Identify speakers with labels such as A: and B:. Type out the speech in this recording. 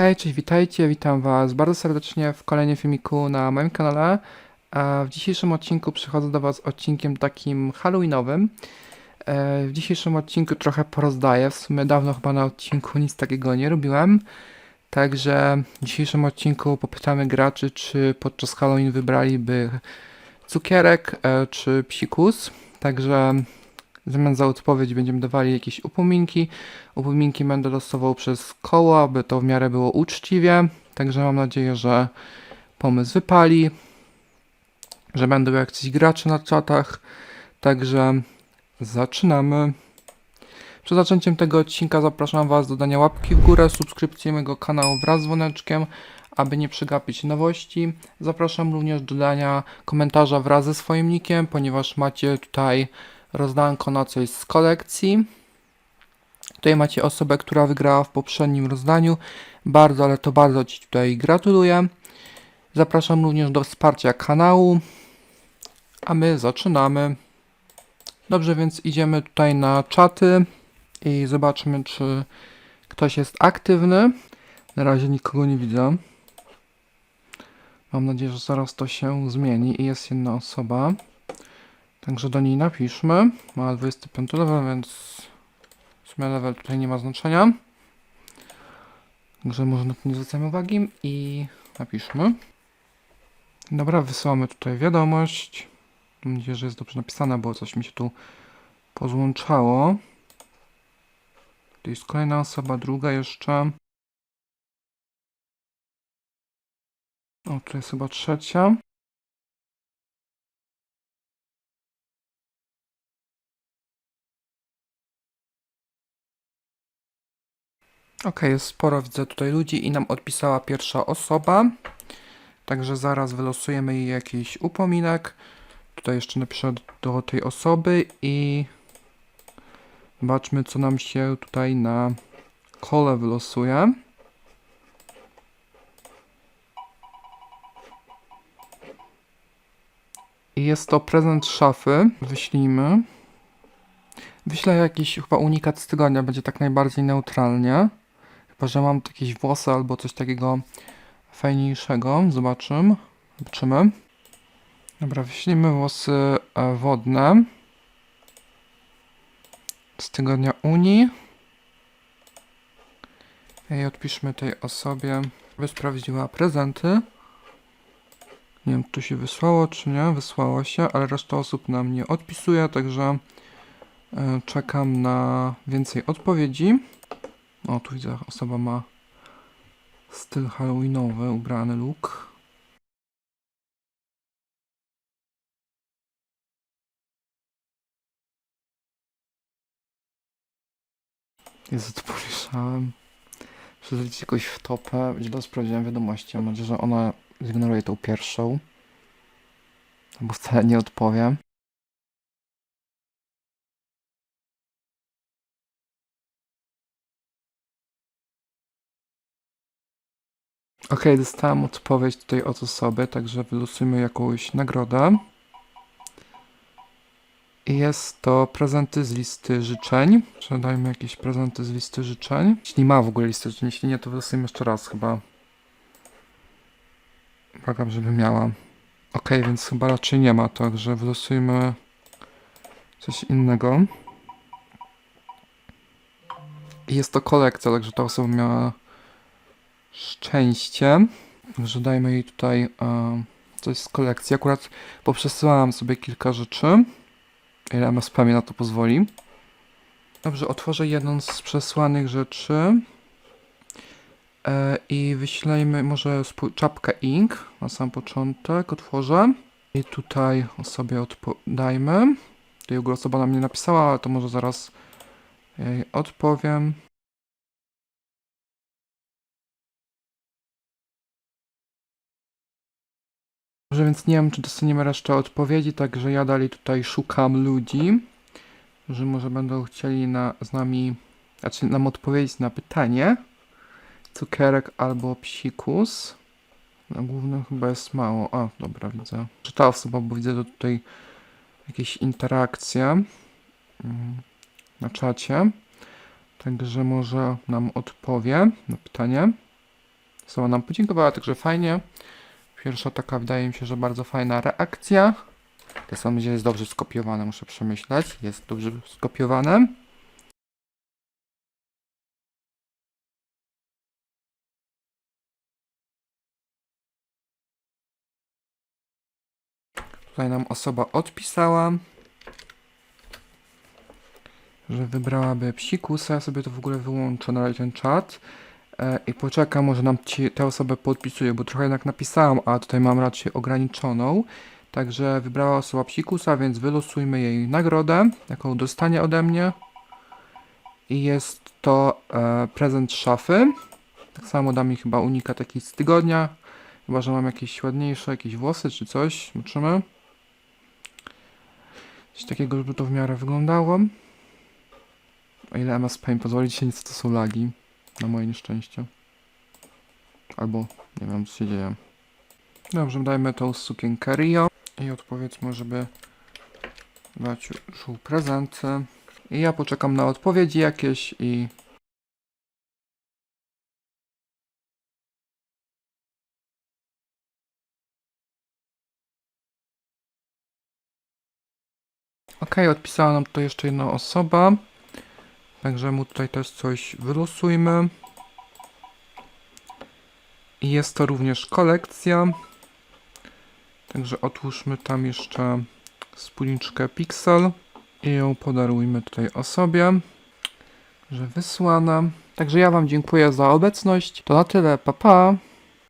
A: Hej, cześć, witajcie, witam was bardzo serdecznie w kolejnym filmiku na moim kanale. W dzisiejszym odcinku przychodzę do was z odcinkiem takim halloweenowym. E, W dzisiejszym odcinku trochę porozdaję, w sumie dawno chyba na odcinku nic takiego nie robiłem. Także w dzisiejszym odcinku popytamy graczy, czy podczas Halloween wybraliby cukierek, e, czy psikus. Także w zamian za odpowiedź będziemy dawali jakieś upominki. Upominki będę losował przez koło, aby to w miarę było uczciwie. Także mam nadzieję, że pomysł wypali, że będą jacyś gracze na czatach. Także zaczynamy. Przed zaczęciem tego odcinka zapraszam Was do dania łapki w górę, subskrypcji mojego kanału wraz z dzwoneczkiem, aby nie przegapić nowości. Zapraszam również do dania komentarza wraz ze swoim nickiem, ponieważ macie tutaj rozdanko na coś z kolekcji. Tutaj macie osobę, która wygrała w poprzednim rozdaniu. Bardzo, ale to bardzo Ci tutaj gratuluję. Zapraszam również do wsparcia kanału. A my zaczynamy. Dobrze, więc idziemy tutaj na czaty i zobaczmy, czy ktoś jest aktywny. Na razie nikogo nie widzę. Mam nadzieję, że zaraz to się zmieni i jest jedna osoba. Także do niej napiszmy. Ma 25 level, więc w sumie level tutaj nie ma znaczenia. Także może na to nie zwracamy uwagi i napiszmy. Dobra, wysyłamy tutaj wiadomość. Mam nadzieję, że jest dobrze napisana, bo coś mi się tu pozłączało. Tu jest kolejna osoba, druga jeszcze. O, tu jest chyba trzecia. Ok, jest sporo, widzę tutaj ludzi i nam odpisała pierwsza osoba. Także zaraz wylosujemy jej jakiś upominek. Tutaj jeszcze napiszę do tej osoby i zobaczmy co nam się tutaj na kole wylosuje. I jest to prezent szafy. Wyślijmy. Wyślę jakiś chyba unikat z tygodnia, będzie tak najbardziej neutralnie. Chyba, że mam tu jakieś włosy albo coś takiego fajniejszego. Zobaczymy. Zobaczymy. Dobra, wyślijmy włosy e, wodne. Z tygodnia Unii. I odpiszmy tej osobie, by sprawdziła prezenty. Nie wiem, czy to się wysłało, czy nie. Wysłało się, ale reszta osób nam nie odpisuje, także e, czekam na więcej odpowiedzi. O, tu widzę, osoba ma styl halloweenowy, ubrany look. Jezu, to pomyślałem. Przezlić jakoś w topę. Źle sprawdziłem wiadomości. Mam nadzieję, że ona zignoruje tą pierwszą. Albo wcale nie odpowie. Ok, dostałem odpowiedź tutaj od osoby, także wylosujmy jakąś nagrodę. I jest to prezenty z listy życzeń. Sprzedajmy jakieś prezenty z listy życzeń. Jeśli ma w ogóle listę życzeń, jeśli nie, to wylosujmy jeszcze raz chyba. Błagam, żeby miała. Ok, więc chyba raczej nie ma, także wylosujmy coś innego. I jest to kolekcja, także ta osoba miała szczęście. Także dajmy jej tutaj e, coś z kolekcji. Akurat poprzesyłałam sobie kilka rzeczy. Ile MSP mi na to pozwoli. Dobrze, otworzę jedną z przesłanych rzeczy. E, I wyślejmy może czapkę ink na sam początek. Otworzę. I tutaj sobie dajmy. Tutaj osoba nam nie napisała, ale to może zaraz jej odpowiem. Dobrze, więc nie wiem, czy dostaniemy resztę odpowiedzi, także ja dalej tutaj szukam ludzi, którzy może będą chcieli na, z nami, znaczy nam odpowiedzieć na pytanie. Cukierek albo psikus. Na głównym chyba jest mało. A, dobra, widzę. Czy ta osoba, bo widzę tutaj jakieś interakcje mm, na czacie. Także może nam odpowie na pytanie. Osoba nam podziękowała, także fajnie. Pierwsza taka wydaje mi się, że bardzo fajna reakcja. To sam będzie jest dobrze skopiowane, muszę przemyśleć. Jest dobrze skopiowane. Tutaj nam osoba odpisała, że wybrałaby psikusa. Ja sobie to w ogóle wyłączę na ten czat. E, I poczekam, może nam ci, te osoby podpisuje, bo trochę jednak napisałam, a tutaj mam raczej ograniczoną. Także wybrała osoba psikusa, więc wylosujmy jej nagrodę, jaką dostanie ode mnie. I jest to e, prezent szafy. Tak samo da mi chyba unikat taki z tygodnia. Chyba, że mam jakieś ładniejsze, jakieś włosy czy coś. Zobaczymy. Coś takiego, żeby to w miarę wyglądało. O ile MS Paint pozwoli się nic, to są lagi. Na moje nieszczęście. Albo nie wiem, co się dzieje. Dobrze, dajmy tą sukienkę Rio. I odpowiedzmy, żeby dać już prezenty. I ja poczekam na odpowiedzi jakieś i... Ok, odpisała nam tutaj jeszcze jedna osoba. Także mu tutaj też coś wylosujmy. I jest to również kolekcja. Także otwórzmy tam jeszcze spódniczkę Pixel i ją podarujmy tutaj osobie, że wysłana. Także ja Wam dziękuję za obecność. To na tyle, pa pa!